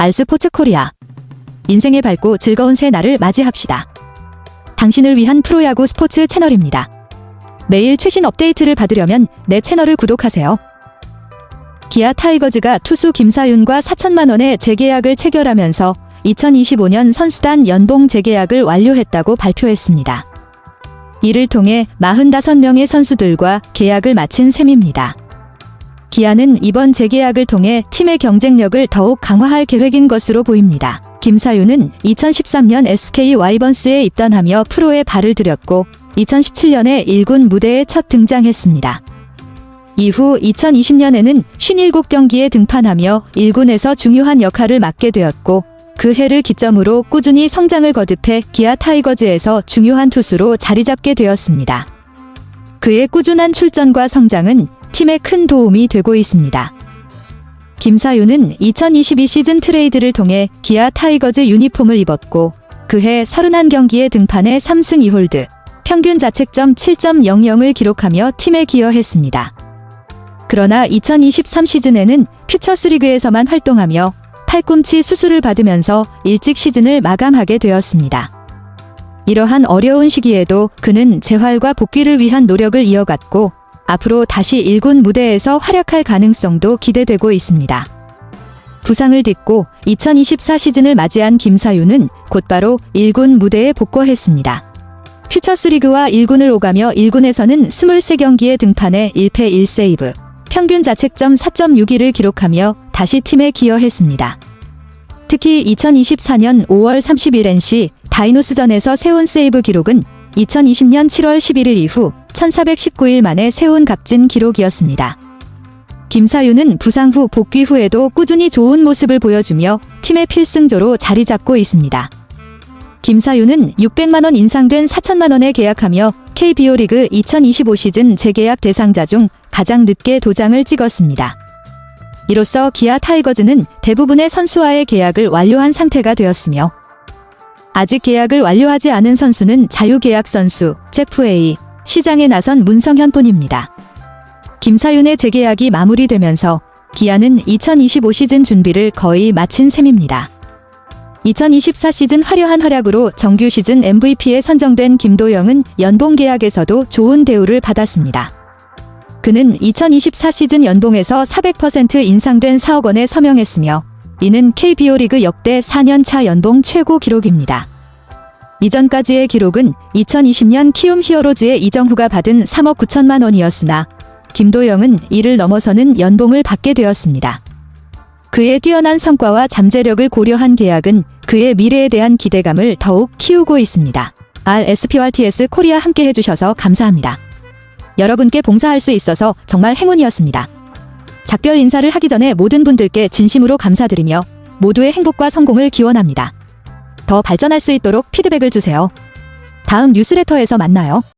알스포츠 코리아. 인생의 밝고 즐거운 새 날을 맞이합시다. 당신을 위한 프로야구 스포츠 채널입니다. 매일 최신 업데이트를 받으려면 내 채널을 구독하세요. 기아 타이거즈가 투수 김사윤과 4천만 원의 재계약을 체결하면서 2025년 선수단 연봉 재계약을 완료했다고 발표했습니다. 이를 통해 45명의 선수들과 계약을 마친 셈입니다. 기아는 이번 재계약을 통해 팀의 경쟁력을 더욱 강화할 계획인 것으로 보입니다. 김사윤은 2013년 SK 와이번스에 입단하며 프로에 발을 들였고 2017년에 1군 무대에 첫 등장했습니다. 이후 2020년에는 57경기에 등판하며 1군에서 중요한 역할을 맡게 되었고 그 해를 기점으로 꾸준히 성장을 거듭해 기아 타이거즈에서 중요한 투수로 자리 잡게 되었습니다. 그의 꾸준한 출전과 성장은 팀에 큰 도움이 되고 있습니다. 김사윤은 2022 시즌 트레이드를 통해 기아 타이거즈 유니폼을 입었고 그해 31경기에 등판해 3승 2홀드, 평균 자책점 7.00을 기록하며 팀에 기여했습니다. 그러나 2023 시즌에는 퓨처스리그에서만 활동하며 팔꿈치 수술을 받으면서 일찍 시즌을 마감하게 되었습니다. 이러한 어려운 시기에도 그는 재활과 복귀를 위한 노력을 이어갔고 앞으로 다시 1군 무대에서 활약할 가능성도 기대되고 있습니다. 부상을 딛고 2024 시즌을 맞이한 김사윤은 곧바로 1군 무대에 복귀했습니다. 퓨처스리그와 1군을 오가며 1군에서는 23경기에 등판해 1패 1세이브, 평균 자책점 4.62를 기록하며 다시 팀에 기여했습니다. 특히 2024년 5월 30일 NC 다이노스전에서 세운 세이브 기록은 2020년 7월 11일 이후 1419일 만에 세운 값진 기록이었습니다. 김사윤은 부상 후 복귀 후에도 꾸준히 좋은 모습을 보여주며 팀의 필승조로 자리 잡고 있습니다. 김사윤은 600만 원 인상된 4천만 원에 계약하며 KBO 리그 2025 시즌 재계약 대상자 중 가장 늦게 도장을 찍었습니다. 이로써 기아 타이거즈는 대부분의 선수와의 계약을 완료한 상태가 되었으며 아직 계약을 완료하지 않은 선수는 자유계약 선수 제프 A 시장에 나선 문성현뿐입니다. 김사윤의 재계약이 마무리되면서 기아는 2025 시즌 준비를 거의 마친 셈입니다. 2024 시즌 화려한 활약으로 정규 시즌 MVP에 선정된 김도영은 연봉 계약에서도 좋은 대우를 받았습니다. 그는 2024 시즌 연봉에서 400% 인상된 4억 원에 서명했으며 이는 KBO 리그 역대 4년 차 연봉 최고 기록입니다. 이전까지의 기록은 2020년 키움 히어로즈의 이정후가 받은 3억 9천만 원이었으나 김도영은 이를 넘어서는 연봉을 받게 되었습니다. 그의 뛰어난 성과와 잠재력을 고려한 계약은 그의 미래에 대한 기대감을 더욱 키우고 있습니다. RSPRTS 코리아 함께 해주셔서 감사합니다. 여러분께 봉사할 수 있어서 정말 행운이었습니다. 작별 인사를 하기 전에 모든 분들께 진심으로 감사드리며 모두의 행복과 성공을 기원합니다. 더 발전할 수 있도록 피드백을 주세요. 다음 뉴스레터에서 만나요.